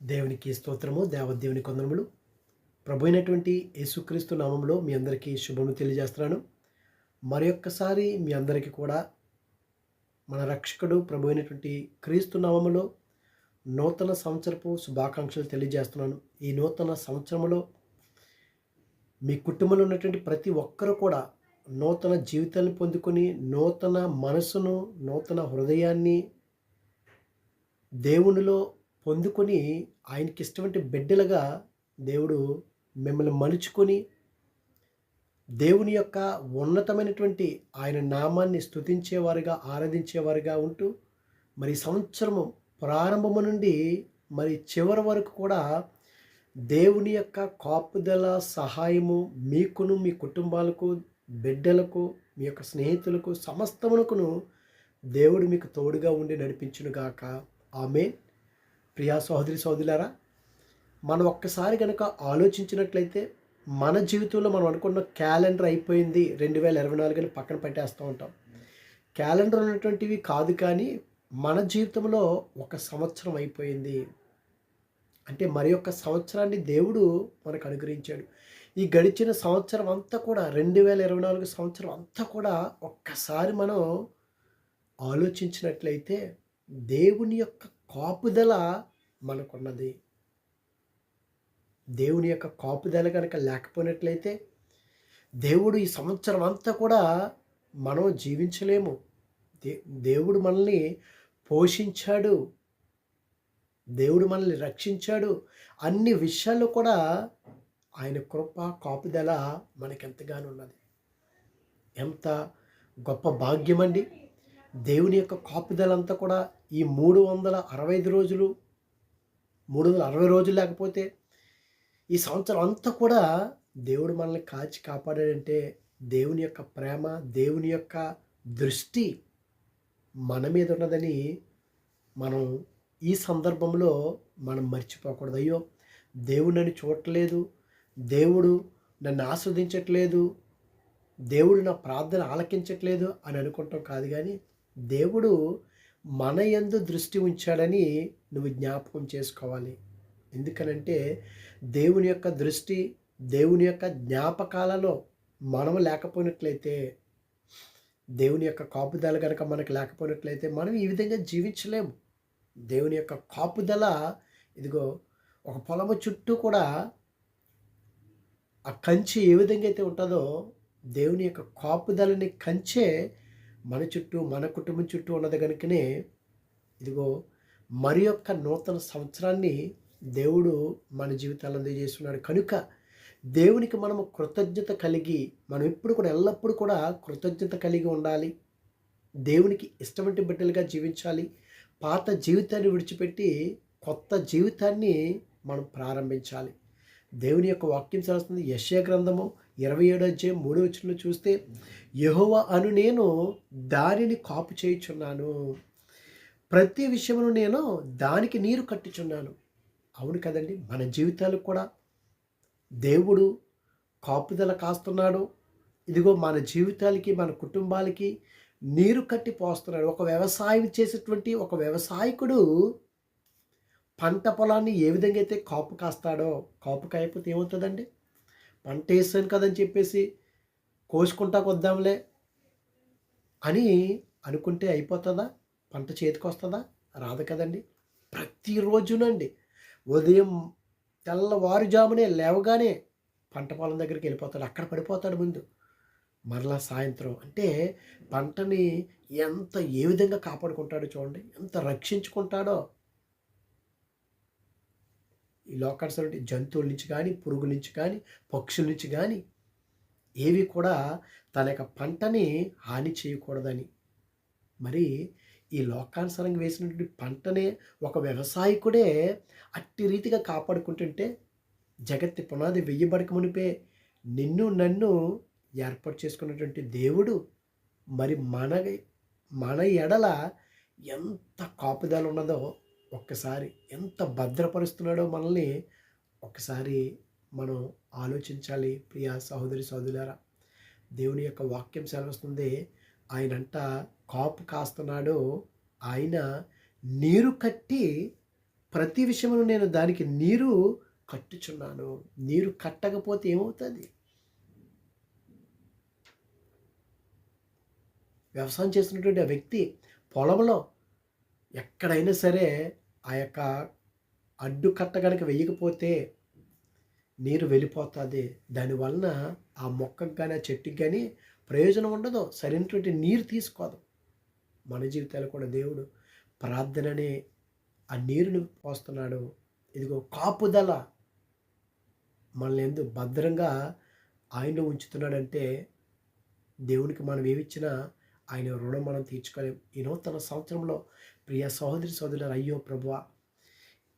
దేవునికి స్తోత్రము దేవదేవుని కొందనములు. ప్రభు అయినటువంటి యేసుక్రీస్తు నామంలో మీ అందరికీ శుభము తెలియజేస్తున్నాను. మరి ఒక్కసారి మీ అందరికీ కూడా మన రక్షకుడు ప్రభు అయినటువంటి క్రీస్తు నామములో నూతన సంవత్సరపు శుభాకాంక్షలు తెలియజేస్తున్నాను. ఈ నూతన సంవత్సరంలో మీ కుటుంబంలో ఉన్నటువంటి ప్రతి ఒక్కరూ కూడా నూతన జీవితాన్ని పొందుకొని నూతన మనసును నూతన హృదయాన్ని దేవునిలో పొందుకొని ఆయనకి ఇష్టమైన బిడ్డలుగా దేవుడు మిమ్మల్ని మలుచుకొని దేవుని యొక్క ఉన్నతమైనటువంటి ఆయన నామాన్ని స్థుతించేవారుగా ఆరాధించేవారుగా ఉంటూ మరి సంవత్సరము ప్రారంభము నుండి మరి చివరి వరకు కూడా దేవుని యొక్క కాపుదల సహాయము మీకును మీ కుటుంబాలకు బిడ్డలకు మీ యొక్క స్నేహితులకు సమస్తమునకును దేవుడు మీకు తోడుగా ఉండి నడిపించునుగాక. ఆమె ప్రియా సహోదరి సహోదరులారా మనం ఒక్కసారి కనుక ఆలోచించినట్లయితే మన జీవితంలో మనం అనుకున్న క్యాలెండర్ అయిపోయింది రెండు వేల ఇరవై నాలుగుని పక్కన పెట్టేస్తూ ఉంటాం. క్యాలెండర్ ఉన్నటువంటివి కాదు కానీ మన జీవితంలో ఒక సంవత్సరం అయిపోయింది. అంటే మరి యొక్క సంవత్సరాన్ని దేవుడు మనకు అనుగ్రహించాడు. ఈ గడిచిన సంవత్సరం అంతా కూడా రెండు వేల ఇరవై నాలుగు సంవత్సరం అంతా కూడా ఒక్కసారి మనం ఆలోచించినట్లయితే దేవుని యొక్క కాపుదల మనకున్నది. దేవుని యొక్క కాపుదల కనుక లేకపోయినట్లయితే దేవుడు ఈ సంవత్సరం అంతా కూడా మనం జీవించలేము. దే దేవుడు మనల్ని పోషించాడు. దేవుడు మనల్ని రక్షించాడు. అన్ని విషయాలు కూడా ఆయన కృప కాపుదల మనకెంతగానో ఉన్నది ఎంత గొప్ప భాగ్యం అండి దేవుని యొక్క కాపుదల అంతా కూడా ఈ మూడు వందల అరవై ఐదు రోజులు మూడు వందల అరవై రోజులు లేకపోతే ఈ సంవత్సరం అంతా కూడా దేవుడు మనల్ని కాచి కాపాడాడంటే దేవుని యొక్క ప్రేమ దేవుని యొక్క దృష్టి మన మీద ఉన్నదని మనం ఈ సందర్భంలో మనం మర్చిపోకూడదు. అయ్యో దేవుడు నన్ను చూడట్లేదు దేవుడు నన్ను ఆస్వాదించట్లేదు దేవుడు నా ప్రార్థన ఆలకించట్లేదు అని అనుకుంటాం కాదు కానీ దేవుడు మన ఎందు దృష్టి ఉంచాడని నువ్వు జ్ఞాపకం చేసుకోవాలి. ఎందుకనంటే దేవుని యొక్క దృష్టి దేవుని యొక్క జ్ఞాపకాలలో మనం లేకపోయినట్లయితే దేవుని యొక్క కాపుదల కనుక మనకు లేకపోయినట్లయితే మనం ఈ విధంగా జీవించలేము. దేవుని యొక్క కాపుదల ఇదిగో ఒక పొలము చుట్టూ కూడా ఆ కంచి ఏ విధంగా అయితే ఉంటుందో దేవుని యొక్క కాపుదలని కంచే మన చుట్టూ మన కుటుంబం చుట్టూ ఉన్నది కనుకనే ఇదిగో మరి యొక్క నూతన సంవత్సరాన్ని దేవుడు మన జీవితాలు అందజేస్తున్నాడు. కనుక దేవునికి మనము కృతజ్ఞత కలిగి మనం ఎప్పుడు కూడా ఎల్లప్పుడూ కూడా కృతజ్ఞత కలిగి ఉండాలి. దేవునికి ఇష్టమైన బిడ్డలుగా జీవించాలి. పాత జీవితాన్ని విడిచిపెట్టి కొత్త జీవితాన్ని మనం ప్రారంభించాలి. దేవుని యొక్క వాక్యం చేస్తుంది యశ్య గ్రంథము ఇరవై ఏడు అధ్యాయం మూడో వచ్చిన చూస్తే యహోవ అను నేను దానిని కాపు చేయుచున్నాను. ప్రతి విషయమును నేను దానికి నీరు కట్టుచున్నాను. అవును కదండి మన జీవితాలకు కూడా దేవుడు కాపుదల కాస్తున్నాడు. ఇదిగో మన జీవితాలకి మన కుటుంబాలకి నీరు కట్టి పోస్తున్నాడు. ఒక వ్యవసాయం చేసేటువంటి ఒక వ్యవసాయకుడు పంట పొలాన్ని ఏ విధంగా అయితే కాపు కాస్తాడో కాపు కాయకపోతే ఏమవుతుందండి? పంట వేసాను కదని చెప్పేసి కోసుకుంటా కొద్దాంలే. అని అనుకుంటే అయిపోతుందా? పంట చేతికి వస్తుందా? రాదు కదండి. ప్రతిరోజునండి. ఉదయం తెల్లవారుజామునే లేవగానే పంట పొలం దగ్గరికి వెళ్ళిపోతాడు. అక్కడ పడిపోతాడు ముందు. మరలా సాయంత్రం. అంటే పంటని ఎంత ఏ విధంగా కాపాడుకుంటాడో చూడండి. ఎంత రక్షించుకుంటాడో. ఈ లోకాల్సిన జంతువుల నుంచి కానీ పురుగుల నుంచి కానీ పక్షుల నుంచి కానీ ఏవి కూడా తన యొక్క పంటని హాని చేయకూడదని. మరి ఈ లోకానుసారంగా వేసినటువంటి పంటనే ఒక వ్యవసాయకుడే అట్టి రీతిగా కాపాడుకుంటుంటే జగత్తి పునాది వెయ్యబడక మునిపే నిన్ను నన్ను ఏర్పాటు చేసుకున్నటువంటి దేవుడు మరి మన మన ఎడల ఎంత కాపుదల ఉన్నదో ఒక్కసారి ఎంత భద్రపరుస్తున్నాడో మనల్ని ఒక్కసారి మనం ఆలోచించాలి. ప్రియా సహోదరి సహోదరులారా దేవుని యొక్క వాక్యం సెలవుస్తుంది. ఆయనంట కాపు కాస్తున్నాడు ఆయన నీరు కట్టి ప్రతి విషయమును నేను దానికి నీరు కట్టుచున్నాను. నీరు కట్టకపోతే ఏమవుతుంది? వ్యవసాయం చేస్తున్నటువంటి ఆ వ్యక్తి పొలంలో ఎక్కడైనా సరే ఆ యొక్క అడ్డు కట్ట కనుక వేయకపోతే నీరు వెళ్ళిపోతుంది. దానివలన ఆ మొక్కకు కానీ ఆ చెట్టుకి కానీ ప్రయోజనం ఉండదు. సరైనటువంటి నీరు తీసుకోదు. మన జీవితాలు కూడా దేవుడు ప్రార్థననే ఆ నీరుని పోస్తున్నాడు. ఇదిగో కాపుదల మనల్ని ఎందు భద్రంగా ఆయనలో ఉంచుతున్నాడంటే దేవునికి మనం ఏమిచ్చినా ఆయన రుణం మనం తీర్చుకోలేం. ఈ నూతన సంవత్సరంలో ప్రియ సహోదరి సోదరులు అయ్యో ప్రభువ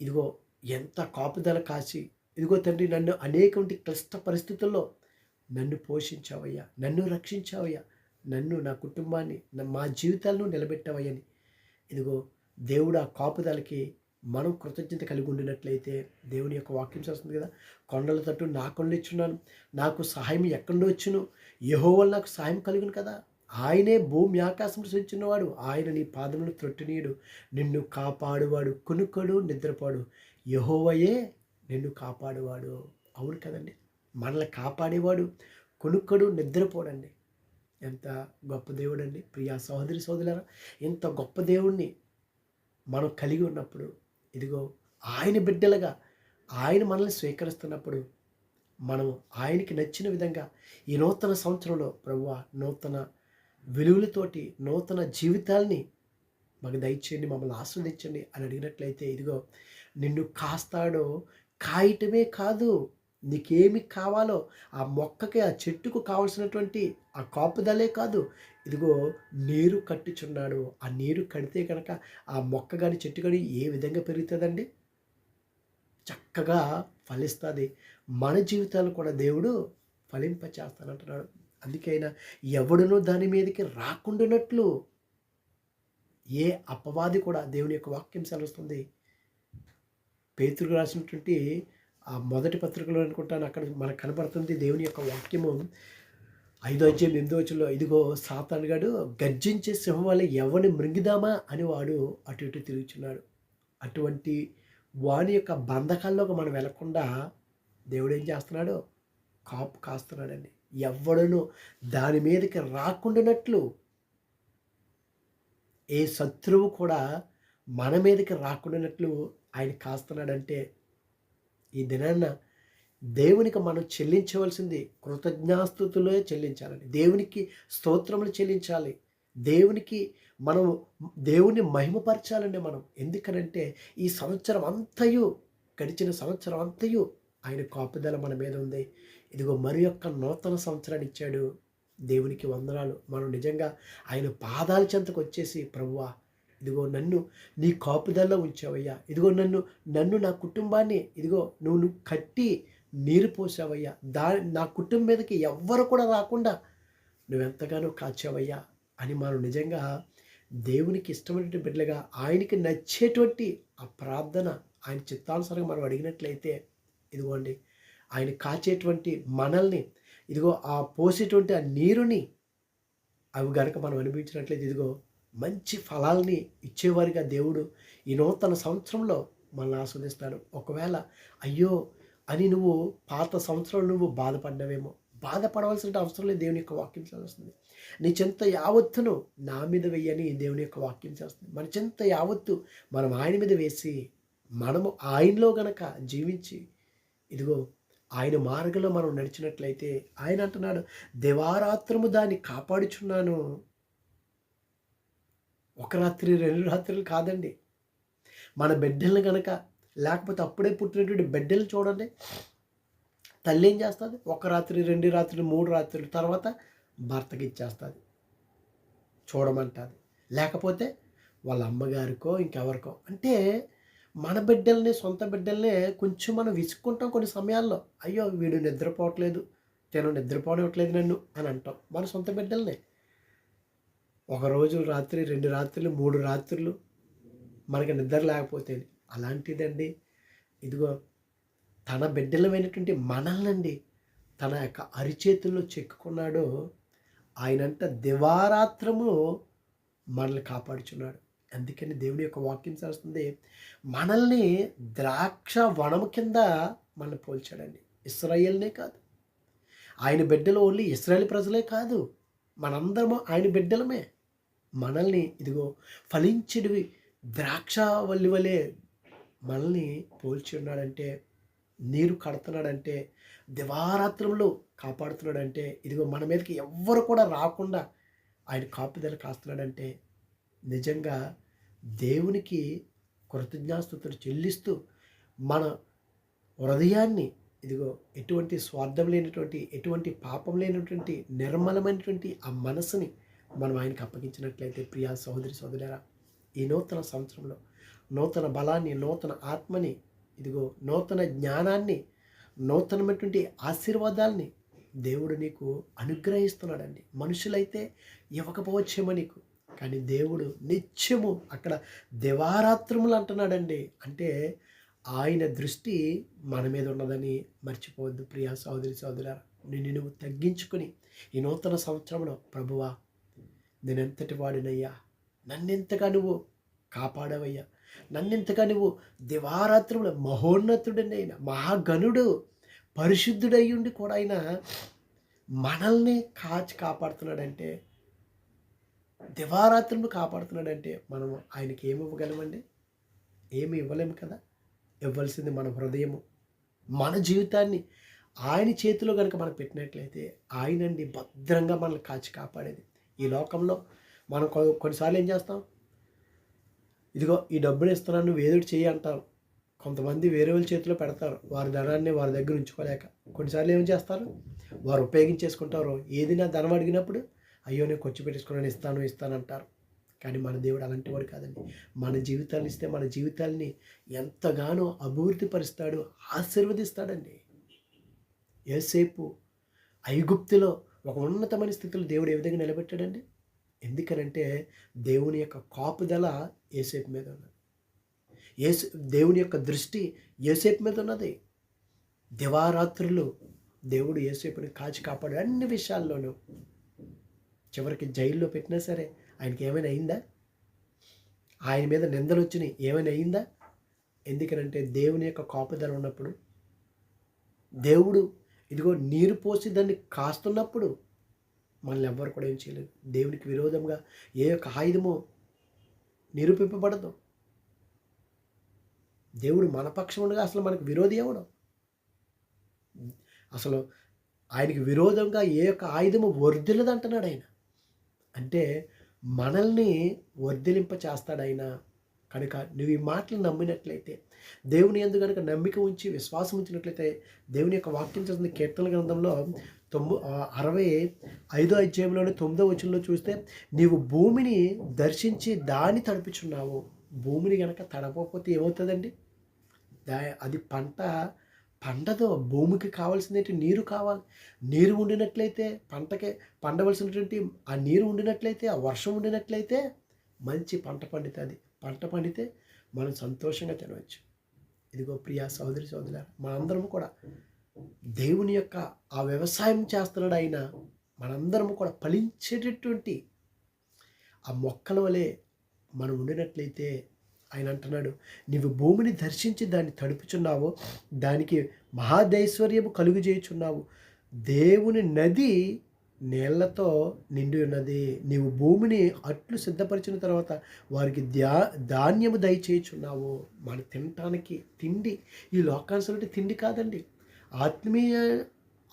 ఇదిగో ఎంత కాపుదల కాచి ఇదిగో తండ్రి నన్ను అనేకటి క్లిష్ట పరిస్థితుల్లో నన్ను పోషించావయ్యా నన్ను రక్షించావయ్యా నన్ను నా కుటుంబాన్ని మా జీవితాలను నిలబెట్టావయ్యని ఇదిగో దేవుడు ఆ కాపుదలకి మనం కృతజ్ఞత కలిగి ఉండినట్లయితే దేవుని యొక్క వాక్యం చేస్తుంది కదా కొండల తట్టు నా కొండలు ఇచ్చున్నాను నాకు సహాయం ఎక్కడి వచ్చును యహోవల్ నాకు సహాయం కలుగును కదా. ఆయనే భూమి ఆకాశం సృష్టించినవాడు ఆయన నీ పాదములు త్రొట్టినీయుడు నిన్ను కాపాడువాడు కొనుక్కడు నిద్రపోడు. యహోవయే నిన్ను కాపాడువాడు. అవును కదండి. మనల్ని కాపాడేవాడు కొనుక్కడు నిద్రపోడండి. ఎంత గొప్ప దేవుడు అండి ప్రియా సహోదరి సోదరులరా ఇంత గొప్ప దేవుణ్ణి మనం కలిగి ఉన్నప్పుడు ఇదిగో ఆయన బిడ్డలుగా ఆయన మనల్ని స్వీకరిస్తున్నప్పుడు మనం ఆయనకి నచ్చిన విధంగా ఈ నూతన సంవత్సరంలో ప్రభు నూతన విలువలతోటి నూతన జీవితాల్ని మాకు దయచేయండి మమ్మల్ని ఆస్వాదించండి అని అడిగినట్లయితే ఇదిగో నిన్ను కాస్తాడో కాయటమే కాదు నీకేమి కావాలో ఆ మొక్కకి ఆ చెట్టుకు కావలసినటువంటి ఆ కాపుదలే కాదు. ఇదిగో నీరు కట్టుచున్నాడు. ఆ నీరు కడితే కనుక ఆ మొక్క కానీ చెట్టు కానీ ఏ విధంగా పెరుగుతుందండి? చక్కగా ఫలిస్తుంది. మన జీవితాలు కూడా దేవుడు ఫలింపచేస్తానంటున్నాడు. అందుకైనా ఎవడునూ దాని మీదకి రాకుండానట్లు ఏ అపవాది కూడా దేవుని యొక్క వాక్యం సెలవుస్తుంది. పేతురు రాసినటువంటి ఆ మొదటి పత్రికలో అనుకుంటాను అక్కడ మనకు కనబడుతుంది దేవుని యొక్క వాక్యము. ఐదో అధ్యాయం ఎనిమిదో వచ్చిలో ఇదిగో సాతానుగాడు గర్జించే సింహం వల్ల ఎవరిని మృంగిదామా? అని వాడు అటు ఇటు తిరుగుచున్నాడు. అటువంటి వాని యొక్క బంధకాల్లోకి మనం వెళ్ళకుండా దేవుడు ఏం చేస్తున్నాడు? కాపు కాస్తున్నాడండి. ఎవ్వడనో దాని మీదకి రాకుండానట్లు ఏ శత్రువు కూడా మన మీదకి రాకుండానట్లు ఆయన కాస్తున్నాడంటే ఈ దినాన్న దేవునికి మనం చెల్లించవలసింది కృతజ్ఞాస్తుతులే చెల్లించాలండి. దేవునికి స్తోత్రములు చెల్లించాలి. దేవునికి మనం దేవుని మహిమపరచాలండి మనం. ఎందుకనంటే ఈ సంవత్సరం అంతయు గడిచిన సంవత్సరం అంతయు ఆయన కాపుదల మన మీద ఉంది. ఇదిగో మరి యొక్క నూతన సంవత్సరాన్ని ఇచ్చాడు దేవునికి వందనాలు. మనం నిజంగా ఆయన పాదాల చెంతకు వచ్చేసి ప్రభువా ఇదిగో నన్ను నీ కాపుదల్లో ఉంచావయ్యా. ఇదిగో నన్ను నన్ను నా కుటుంబాన్ని ఇదిగో నువ్వు నువ్వు కట్టి నీరు పోసావయ్యా. దా నా కుటుంబం మీదకి ఎవ్వరు కూడా రాకుండా నువ్వెంతగానో కాచావయ్యా. అని మనం నిజంగా దేవునికి ఇష్టమైనటువంటి బిడ్డలుగా ఆయనకి నచ్చేటువంటి ఆ ప్రార్థన ఆయన చిత్తానుసారంగా మనం అడిగినట్లయితే ఇదిగోండి ఆయన కాచేటువంటి మనల్ని ఇదిగో ఆ పోసేటువంటి ఆ నీరుని అవి గనక మనం అనిపించినట్లయితే ఇదిగో మంచి ఫలాల్ని ఇచ్చేవారిగా దేవుడు ఈ నూతన సంవత్సరంలో మనల్ని ఆస్వాదిస్తాడు. ఒకవేళ అయ్యో అని నువ్వు పాత సంవత్సరంలో నువ్వు బాధపడ్డావేమో బాధపడవలసిన అవసరం లేదు దేవుని యొక్క వాక్యం చేస్తుంది నీ చింత యావత్తును నా మీద వెయ్యని దేవుని యొక్క వాక్యం చేస్తుంది మన చింత యావత్తు మనం ఆయన మీద వేసి మనము ఆయనలో గనక జీవించి ఇదిగో ఆయన మార్గంలో మనం నడిచినట్లయితే ఆయన అంటున్నాడు దివారాత్రము దాన్ని కాపాడుచున్నాను. ఒక రాత్రి రెండు రాత్రులు కాదండి. మన బిడ్డలను కనుక లేకపోతే అప్పుడే పుట్టినటువంటి బిడ్డలు చూడండి. తల్లి ఏం చేస్తుంది? ఒక రాత్రి రెండు రాత్రులు మూడు రాత్రులు తర్వాత భర్తకి ఇచ్చేస్తుంది. చూడమంటుంది. లేకపోతే వాళ్ళ అమ్మగారికో ఇంకెవరికో. అంటే మన బిడ్డల్ని సొంత బిడ్డల్నే కొంచెం మనం విసుక్కుంటాం కొన్ని సమయాల్లో. అయ్యో వీడు నిద్రపోవట్లేదు తను నిద్రపోనివ్వట్లేదు నన్ను అని అంటాం మన సొంత బిడ్డల్నే. ఒక రోజు రాత్రి రెండు రాత్రులు మూడు రాత్రులు మనకి నిద్ర లేకపోతే అలాంటిదండి. ఇదిగో తన బిడ్డలమైనటువంటి మనల్నండి తన యొక్క అరిచేతుల్లో చెక్కుకున్నాడో ఆయనంట దివారాత్రము మనల్ని కాపాడుచున్నాడు. అందుకని దేవుని యొక్క వాక్యం చేస్తుంది మనల్ని ద్రాక్ష వనము కింద మనల్ని పోల్చాడండి. ఇస్రాయేల్నే కాదు. ఆయన బిడ్డలు ఓన్లీ ఇస్రాయేల్ ప్రజలే కాదు. మనందరము ఆయన బిడ్డలమే. మనల్ని ఇదిగో ఫలించిడివి ద్రాక్ష వల్లి వలె మనల్ని పోల్చి ఉన్నాడంటే నీరు కడుతున్నాడంటే దివారాత్రంలో కాపాడుతున్నాడంటే ఇదిగో మన మీదకి ఎవ్వరు కూడా రాకుండా ఆయన కాపుదల కాస్తున్నాడంటే నిజంగా దేవునికి కృతజ్ఞాస్తుతులు చెల్లిస్తూ మన హృదయాన్ని ఇదిగో ఎటువంటి స్వార్థం లేనటువంటి ఎటువంటి పాపం లేనటువంటి నిర్మలమైనటువంటి ఆ మనసుని మనం ఆయనకు అప్పగించినట్లయితే ప్రియా సహోదరి సహోదరా ఈ నూతన సంవత్సరంలో నూతన బలాన్ని నూతన ఆత్మని ఇదిగో నూతన జ్ఞానాన్ని నూతనమైనటువంటి ఆశీర్వాదాల్ని దేవుడు నీకు అనుగ్రహిస్తున్నాడండి. మనుషులైతే ఇవ్వకపోవచ్చేమో నీకు. కానీ దేవుడు నిత్యము అక్కడ దివారాత్రములు అంటున్నాడండి. అంటే ఆయన దృష్టి మన మీద ఉన్నదని మర్చిపోవద్దు ప్రియా సోదరి సహోదరా నిన్ను నువ్వు తగ్గించుకొని ఈ నూతన సంవత్సరంలో ప్రభువా నేనెంతటి వాడినయ్యా? నన్నెంతగా నువ్వు కాపాడవయ్యా? నన్నెంతగా నువ్వు దివారాత్రముల మహోన్నతుడనైనా మహాగణుడు పరిశుద్ధుడై ఉండి కూడా ఆయన మనల్ని కాచి కాపాడుతున్నాడంటే దివారాత్రులు కాపాడుతున్నాడంటే మనం ఆయనకి ఏమి ఇవ్వగలమండి? ఏమి ఇవ్వలేము కదా? ఇవ్వాల్సింది మన హృదయము మన జీవితాన్ని ఆయన చేతిలో కనుక మనం పెట్టినట్లయితే ఆయనండి భద్రంగా మనల్ని కాచి కాపాడేది. ఈ లోకంలో మనం కొ- కొన్నిసార్లు ఏం చేస్తాం? ఇదిగో ఈ డబ్బులు ఇస్తున్నాను నువ్వు ఏదో చేయి అంటారు. కొంతమంది వేరే వాళ్ళ చేతిలో పెడతారు. వారి ధనాన్ని వారి దగ్గర ఉంచుకోలేక. కొన్నిసార్లు ఏం చేస్తారు? వారు ఉపయోగించేసుకుంటారు. ఏదైనా ధనం అడిగినప్పుడు అయ్యో నేను ఖర్చు పెట్టేసుకున్నాను ఇస్తాను ఇస్తాను అంటారు. కానీ మన దేవుడు అలాంటి వాడు కాదండి. మన జీవితాన్ని ఇస్తే మన జీవితాల్ని ఎంతగానో అభివృద్ధిపరుస్తాడు ఆశీర్వదిస్తాడండి. ఏసేపు ఐగుప్తిలో ఒక ఉన్నతమైన స్థితిలో దేవుడు ఏ విధంగా నిలబెట్టాడండి? ఎందుకనంటే దేవుని యొక్క కాపుదల ఏసేపు మీద ఉన్నది. ఏసు దేవుని యొక్క దృష్టి ఏసేపు మీద ఉన్నది. దివారాత్రులు దేవుడు ఏసేపుని కాచి కాపాడు అన్ని విషయాల్లోనూ. చివరికి జైల్లో పెట్టినా సరే ఆయనకి ఏమైనా అయిందా? ఆయన మీద నిందలు వచ్చినాయి ఏమైనా అయిందా? ఎందుకనంటే దేవుని యొక్క కాపుదల ఉన్నప్పుడు దేవుడు ఇదిగో నీరు పోసి దాన్ని కాస్తున్నప్పుడు మనల్ని ఎవ్వరు కూడా ఏం చేయలేదు దేవునికి విరోధంగా ఏ యొక్క ఆయుధమో నిరూపింపబడదు. దేవుడు మన పక్షం ఉండగా అసలు మనకు విరోధి ఎవడు? అసలు ఆయనకి విరోధంగా ఏ యొక్క ఆయుధము వర్ధిలదంటున్నాడు ఆయన. అంటే మనల్ని వర్ధిలింప చేస్తాడైనా కనుక నువ్వు ఈ మాటలు నమ్మినట్లయితే దేవుని ఎందు కనుక నమ్మిక ఉంచి విశ్వాసం ఉంచినట్లయితే దేవుని యొక్క వాక్యం చేస్తుంది కీర్తన గ్రంథంలో తొమ్మిది అరవై ఐదో అధ్యాయంలోని తొమ్మిదో వచనంలో చూస్తే నీవు భూమిని దర్శించి దాన్ని తడిపించున్నావు. భూమిని కనుక తడపకపోతే ఏమవుతుందండి? దా అది పంట పండదు భూమికి కావాల్సినటువంటి నీరు కావాలి. నీరు ఉండినట్లయితే పంటకి పండవలసినటువంటి ఆ నీరు ఉండినట్లయితే ఆ వర్షం ఉండినట్లయితే మంచి పంట పండుతుంది. పంట పండితే మనం సంతోషంగా తినవచ్చు. ఇదిగో ప్రియా సహోదరి సహోదరు మనందరం కూడా దేవుని యొక్క ఆ వ్యవసాయం చేస్తున్నాడు ఆయన మనందరం కూడా ఫలించేటటువంటి ఆ మొక్కల వలె మనం ఉండినట్లయితే ఆయన అంటున్నాడు నీవు భూమిని దర్శించి దాన్ని తడుపుచున్నావు దానికి మహాదైశ్వర్యము కలుగు చేయుచున్నావు. దేవుని నది నీళ్ళతో నిండి ఉన్నది. నీవు భూమిని అట్లు సిద్ధపరిచిన తర్వాత వారికి ధ్యా ధాన్యము దయచేయుచున్నావు. మన తినటానికి తిండి ఈ లోకానుసరి తిండి కాదండి. ఆత్మీయ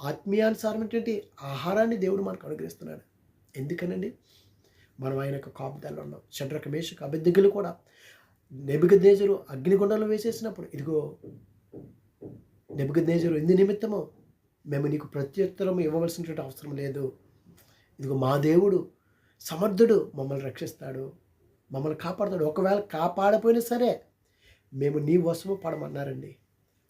ఆత్మీయానుసారమైనటువంటి ఆహారాన్ని దేవుడు మనకు అనుగ్రహిస్తున్నాడు. ఎందుకనండి? మనం ఆయన యొక్క కాపుదల్లో ఉన్నాం. చంద్రక మేషకు కూడా. నెబుగద్నేజరు అగ్నిగుండంలో వేసేసినప్పుడు ఇదిగో నెబుగద్నేజరు ఎందు నిమిత్తమో మేము నీకు ప్రత్యుత్తరం ఇవ్వవలసినటువంటి అవసరం లేదు. ఇదిగో మా దేవుడు సమర్థుడు మమ్మల్ని రక్షిస్తాడు మమ్మల్ని కాపాడుతాడు. ఒకవేళ కాపాడపోయినా సరే మేము నీ వశము పడమన్నారండి.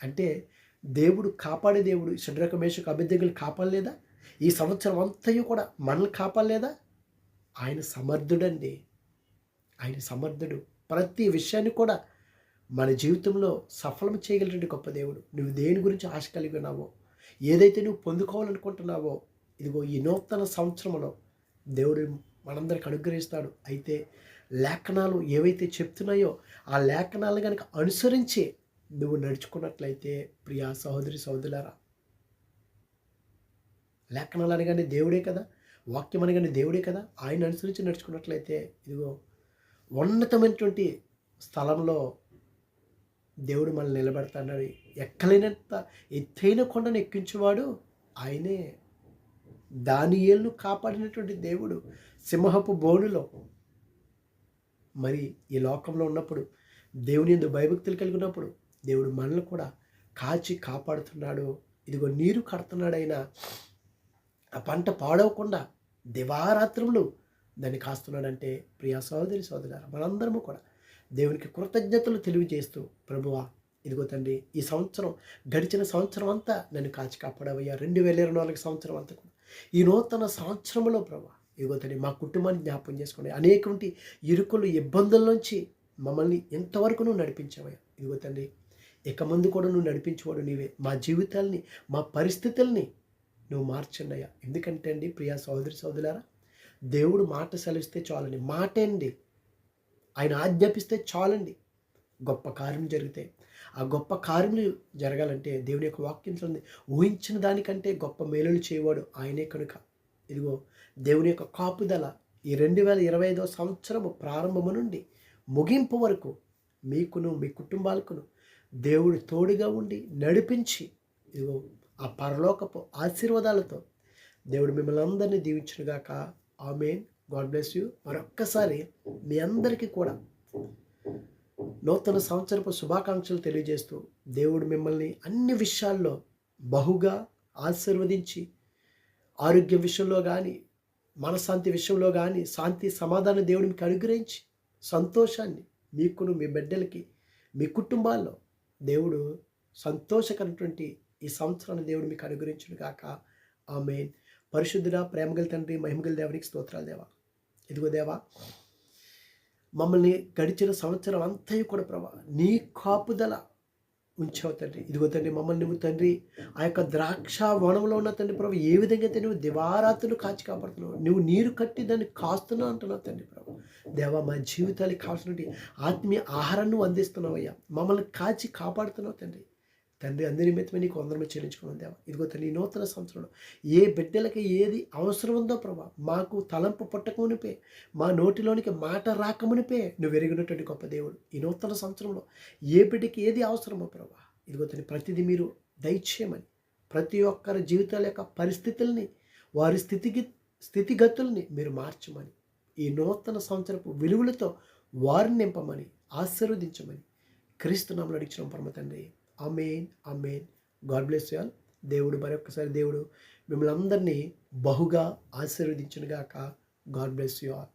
అంటే దేవుడు కాపాడే దేవుడు షడ్రక మేషకు అభిద్యతలు కాపాడలేదా? ఈ సంవత్సరం అంతయు కూడా మనల్ని కాపాడలేదా? ఆయన సమర్థుడండి. ఆయన సమర్థుడు. ప్రతి విషయాన్ని కూడా మన జీవితంలో సఫలం చేయగలిగిన గొప్ప దేవుడు. నువ్వు దేని గురించి ఆశ కలిగి ఉన్నావో ఏదైతే నువ్వు పొందుకోవాలనుకుంటున్నావో ఇదిగో ఈ నూతన సంవత్సరంలో దేవుడు మనందరికి అనుగ్రహిస్తాడు. అయితే లేఖనాలు ఏవైతే చెప్తున్నాయో ఆ లేఖనాలు కనుక అనుసరించి నువ్వు నడుచుకున్నట్లయితే ప్రియా సహోదరి సహోదరులారా లేఖనాలు అనగానే దేవుడే కదా వాక్యం అనగానే దేవుడే కదా ఆయన అనుసరించి నడుచుకున్నట్లయితే ఇదిగో ఉన్నతమైనటువంటి స్థలంలో దేవుడు మనల్ని నిలబెడతాడు ఎక్కలేనంత ఎత్తైన కొండను ఎక్కించేవాడు ఆయనే. దానియేలును కాపాడినటువంటి దేవుడు సింహపు బోనులో. మరి ఈ లోకంలో ఉన్నప్పుడు దేవుని ఎందు భయభక్తులు కలిగినప్పుడు దేవుడు మనల్ని కూడా కాచి కాపాడుతున్నాడు. ఇదిగో నీరు కడుతున్నాడైనా ఆ పంట పాడవకుండా దివారాత్రములు దాన్ని కాస్తున్నాడంటే ప్రియా సహోదరి సోదరు మనందరము కూడా దేవునికి కృతజ్ఞతలు తెలియజేస్తూ ప్రభువా ఇదిగో తండ్రి ఈ సంవత్సరం గడిచిన సంవత్సరం అంతా నన్ను కాచి కాపాడవయ్యా. రెండు వేల ఇరవై నాలుగు సంవత్సరం అంతా కూడా ఈ నూతన సంవత్సరంలో ప్రభా ఇదిగో తండ్రి మా కుటుంబాన్ని జ్ఞాపకం చేసుకోండి అనేకటి ఇరుకులు ఇబ్బందుల నుంచి మమ్మల్ని ఎంతవరకు నువ్వు నడిపించావయ్యా. ఇదిగో తండ్రి ఇక ముందు కూడా నువ్వు నడిపించేవాడు నీవే. మా జీవితాల్ని మా పరిస్థితుల్ని నువ్వు మార్చున్నాయా ఎందుకంటే అండి ప్రియా సోదరి సోదరులారా దేవుడు మాట సెలవిస్తే చాలండి. మాట అండి ఆయన ఆజ్ఞాపిస్తే చాలండి. గొప్ప కార్యం జరిగితే. ఆ గొప్ప కార్యములు జరగాలంటే దేవుని యొక్క వాక్యం ఊహించిన దానికంటే గొప్ప మేలులు చేయవాడు ఆయనే కనుక. ఇదిగో దేవుని యొక్క కాపుదల ఈ రెండు వేల ఇరవై ఐదో సంవత్సరము ప్రారంభము నుండి ముగింపు వరకు మీకును మీ కుటుంబాలకును దేవుడు తోడుగా ఉండి నడిపించి ఇదిగో ఆ పరలోకపు ఆశీర్వాదాలతో దేవుడు మిమ్మల్ని అందరినీ దీవించునుగాక. ఆమెన్. God bless you. మరొక్కసారి మీ అందరికీ కూడా నూతన సంవత్సరపు శుభాకాంక్షలు తెలియజేస్తూ దేవుడు మిమ్మల్ని అన్ని విషయాల్లో బహుగా ఆశీర్వదించి ఆరోగ్య విషయంలో కానీ మనశ్శాంతి విషయంలో కానీ శాంతి సమాధానం దేవుడు మీకు అనుగ్రహించి సంతోషాన్ని మీకును మీ బిడ్డలకి మీ కుటుంబాల్లో దేవుడు సంతోషకరమైనటువంటి ఈ సంవత్సరాన్ని దేవుడు మీకు అనుగ్రహించును కాక ఆమె పరిశుద్ధుడ ప్రేమగల తండ్రి మహిమగల దేవునికి స్తోత్రాలు దేవా. ఇదిగో దేవా మమ్మల్ని గడిచిన సంవత్సరం అంతా కూడా ప్రభా నీ కాపుదల ఉంచావు తండ్రి. ఇదిగో తండ్రి మమ్మల్ని నువ్వు తండ్రి ఆ యొక్క ద్రాక్ష వనంలో ఉన్న తండ్రి ప్రభు ఏ విధంగా అయితే నువ్వు దివారాత్రులు కాచి కాపాడుతున్నావు నువ్వు నీరు కట్టి దాన్ని కాస్తున్నావు అంటున్నావు తండ్రి ప్రభు. దేవా మా జీవితానికి కావాల్సినటువంటి ఆత్మీయ ఆహారాన్ని అందిస్తున్నావయ్యా. మమ్మల్ని కాచి కాపాడుతున్నావు తండ్రి. తండ్రి అందరి నిమిత్తమే నీకు అందరమే చెల్లించుకున్నాం దేవా. ఇదిగో తండ్రి నూతన సంవత్సరంలో ఏ బిడ్డలకి ఏది అవసరం ఉందో ప్రభా మాకు తలంపు పుట్టకమునిపే మా నోటిలోనికి మాట రాకమునిపే నువ్వు ఎరిగినటువంటి గొప్ప దేవుడు. ఈ నూతన సంవత్సరంలో ఏ బిడ్డకి ఏది అవసరమో ప్రభా ఇదిగో తండ్రి ప్రతిదీ మీరు దయచేయమని ప్రతి ఒక్కరి జీవితాల యొక్క పరిస్థితుల్ని వారి స్థితికి స్థితిగతుల్ని మీరు మార్చమని ఈ నూతన సంవత్సరపు విలువలతో వారిని నింపమని ఆశీర్వదించమని క్రీస్తునామలు అడిచిన పరమ తండ్రి. Amen amen God bless you all దేవుడు మరొకసారి దేవుడు మిమ్మల్ని అందరినీ బహుగా ఆశీర్వదించునుగాక. God bless you all